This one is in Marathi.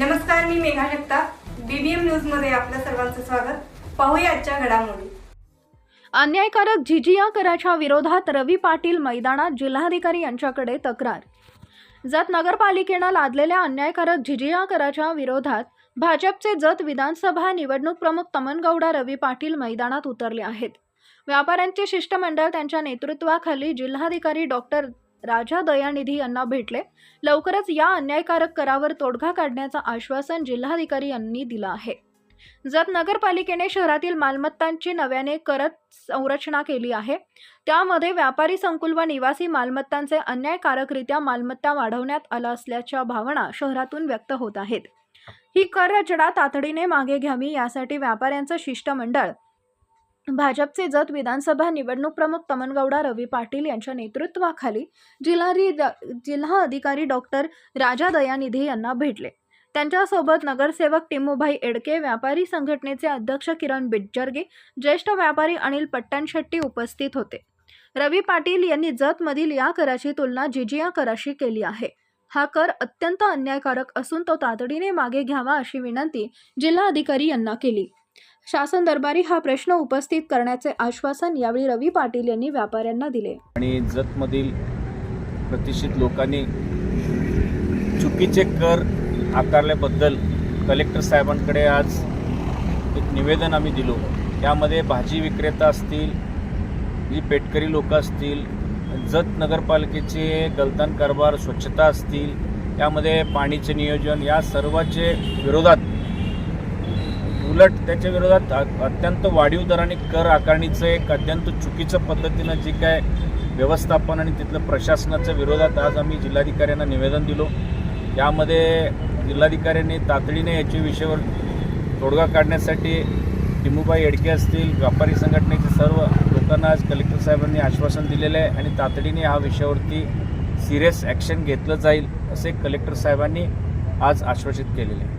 नमस्कार मी मेघा जगताप. बीबीएम न्यूजमध्ये आपलं सर्वांचं स्वागत. पाहूया आजच्या घडामोडी. अन्यायकारक झिजिया कराच्या विरोधात रवी पाटील मैदानात जिल्हाधिकारी यांच्याकडे तक्रार. जत नगरपालिकेनं लादलेल्या अन्यायकारक झिजिया कराच्या विरोधात भाजपचे जत विधानसभा निवडणूक प्रमुख तमनगौडा रवी पाटील मैदानात उतरले आहेत. व्यापाऱ्यांचे शिष्टमंडळ त्यांच्या नेतृत्वाखाली जिल्हाधिकारी डॉक्टर राजा दयानिधी यांना भेटले. लवकरच या अन्यायकारक करावर तोडगा काढण्याचं आश्वासन जिल्हाधिकारी यांनी दिलं आहे. जत नगरपालिकेने शहरातील मालमत्तांची नव्याने करत संरचना केली आहे. त्यामध्ये व्यापारी संकुल व निवासी मालमत्तांचे अन्यायकारकरित्या मालमत्ता वाढवण्यात आला असल्याच्या भावना शहरातून व्यक्त होत आहेत. ही कर रचना तातडीने मागे घ्यावी यासाठी व्यापाऱ्यांचं शिष्टमंडळ भाजपचे जत विधानसभा निवडणूक प्रमुख तमनगौडा रवी पाटील यांच्या नेतृत्वाखाली जिल्हारी जिल्हा अधिकारी डॉक्टर राजा दयानिधी यांना भेटले. त्यांच्यासोबत नगरसेवक टिमूभाई एडके व्यापारी संघटनेचे अध्यक्ष किरण बिटजर्गे ज्येष्ठ व्यापारी अनिल पट्टणशेट्टी उपस्थित होते. रवी पाटील यांनी जतमधील या कराची तुलना जिजिया कराशी केली आहे. हा कर अत्यंत अन्यायकारक असून तो तातडीने मागे घ्यावा अशी विनंती जिल्हाधिकारी यांना केली. शासन दरबारी हा प्रश्न उपस्थित करण्याचे आश्वासन यावेळी रवी पाटील यांनी व्यापाऱ्यांना दिले. आणि जतमधील प्रतिष्ठित लोकांनी चुकीचे कर आकारल्याबद्दल कलेक्टर साहेबांकडे आज एक निवेदन आम्ही दिलो. त्यामध्ये भाजी विक्रेता असतील जी पेटकरी लोक असतील जत नगरपालिकेचे गलतान कारभार स्वच्छता असतील त्यामध्ये पाणीचे नियोजन या सर्वाचे विरोधात उलट त्याच्या विरोधात अत्यंत वाढीव दराने कर आकारणीचं एक अत्यंत चुकीचं पद्धतीनं जे काय व्यवस्थापन आणि तिथलं प्रशासनाच्या विरोधात आज आम्ही जिल्हाधिकाऱ्यांना निवेदन दिलो. यामध्ये जिल्हाधिकाऱ्यांनी तातडीने याच्या विषयावर तोडगा काढण्यासाठी टिमूबाई एडके असतील व्यापारी संघटनेचे सर्व लोकांना आज कलेक्टर साहेबांनी आश्वासन दिलेलं आहे आणि तातडीने ह्या विषयावरती सिरियस ॲक्शन घेतलं जाईल असे कलेक्टर साहेबांनी आज आश्वासित केलेले आहे.